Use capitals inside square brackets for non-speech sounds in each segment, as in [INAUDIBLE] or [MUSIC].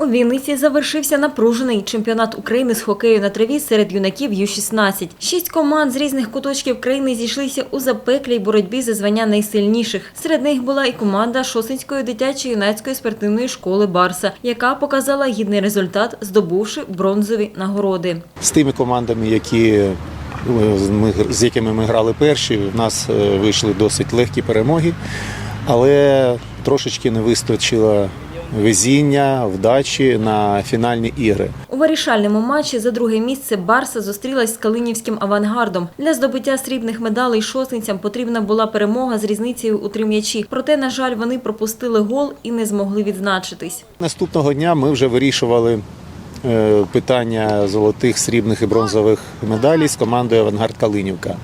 У Вінниці завершився напружений чемпіонат України з хокею на траві серед юнаків Ю-16. Шість команд з різних куточків країни зійшлися у запеклій боротьбі за звання найсильніших. Серед них була і команда Шосинської дитячої юнацької спортивної школи Барса, яка показала гідний результат, здобувши бронзові нагороди. з тими командами, які е, з якими ми грали перші, в нас е, вийшли досить легкі перемоги, але трошечки не вистачило везіння, вдачі на фінальні ігри. У вирішальному матчі за друге місце Барса зустрілась з Калинівським авангардом. Для здобуття срібних медалей шосницям потрібна була перемога з різницею у три м'ячі. Проте, на жаль, вони пропустили гол і не змогли відзначитись. Наступного дня ми вже вирішували е, питання золотих, срібних і бронзових медалей з командою Авангард Калинівка.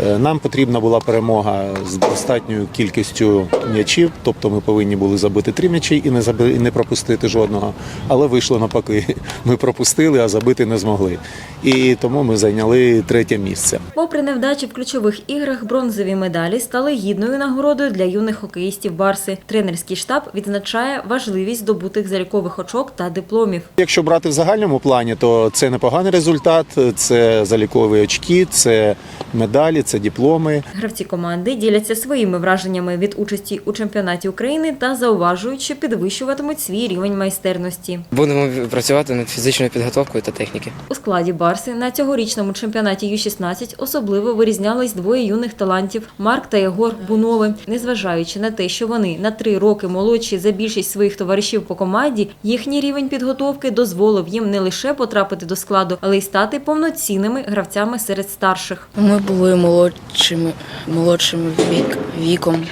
Е, Нам потрібна була перемога з достатньою кількістю м'ячів, тобто ми повинні були забити три м'ячі і не заби- і не пропустити жодного. Але вийшло навпаки. [LAUGHS] Ми пропустили, а забити не змогли. І тому ми зайняли третє місце. Попри невдачі в ключових іграх, бронзові медалі стали гідною нагородою для юних хокеїстів Барси. Тренерський штаб відзначає важливість здобутих залікових очок та дипломів. Якщо брати в загальному плані, то це непоганий результат. Це залікові очки, це медалі, це дипломи. Гравці команди діляться своїми враженнями від участі у чемпіонаті України та зауважують, що підвищуватимуть свій рівень майстерності. Будемо працювати над фізичною підготовкою та техніки. У складі Барси на цьогорічному чемпіонаті Ю-16 особливо вирізнялись двоє юних талантів Марк та Єгор Бунови. Незважаючи на те, що вони на три роки молодші за більшість своїх товаришів по команді, їхній рівень підготовки дозволив їм не лише потрапити до складу, але й стати повноцінними гравцями серед старших. Ми були молодшими, молодшими вік, віком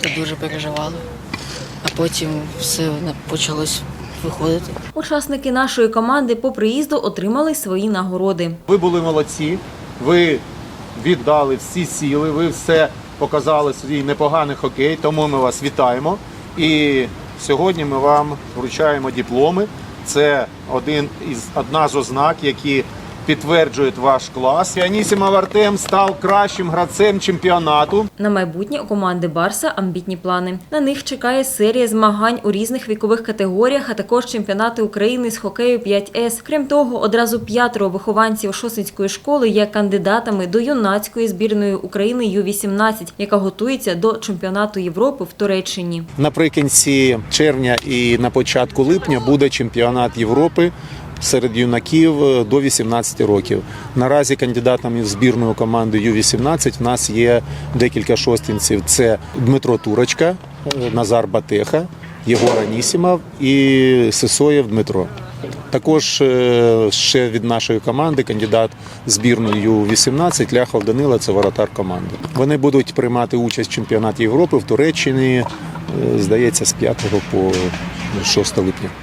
та дуже переживали. А потім все почалось виходити. Учасники нашої команди по приїзду отримали свої нагороди. Ви були молодці, ви віддали всі сіли, ви все показали свій непоганий хокей, тому ми вас вітаємо. І сьогодні ми вам вручаємо дипломи. Це один із одна з ознак, які підтверджують ваш клас. Анісімов Артем став кращим гравцем чемпіонату. На майбутнє у команди Барса амбітні плани. На них чекає серія змагань у різних вікових категоріях, а також чемпіонати України з хокею 5С. Крім того, одразу п'ятеро вихованців Шосинської школи є кандидатами до юнацької збірної України Ю-18, яка готується до чемпіонату Європи в Туреччині. Наприкінці червня і на початку липня буде чемпіонат Європи серед юнаків е, до 18 років. Наразі кандидатами в збірну команду Ю-18 в нас є декілька шостинців. Це Дмитро Турочка, е, Назар Батеха, Єгор Анісімов і Сисоєв Дмитро. Також е, ще від нашої команди кандидат збірної Ю-18 Ляхов Данила, це воротар команди. Вони будуть приймати участь в чемпіонаті Європи в Туреччині, здається, з 5 по 6 липня.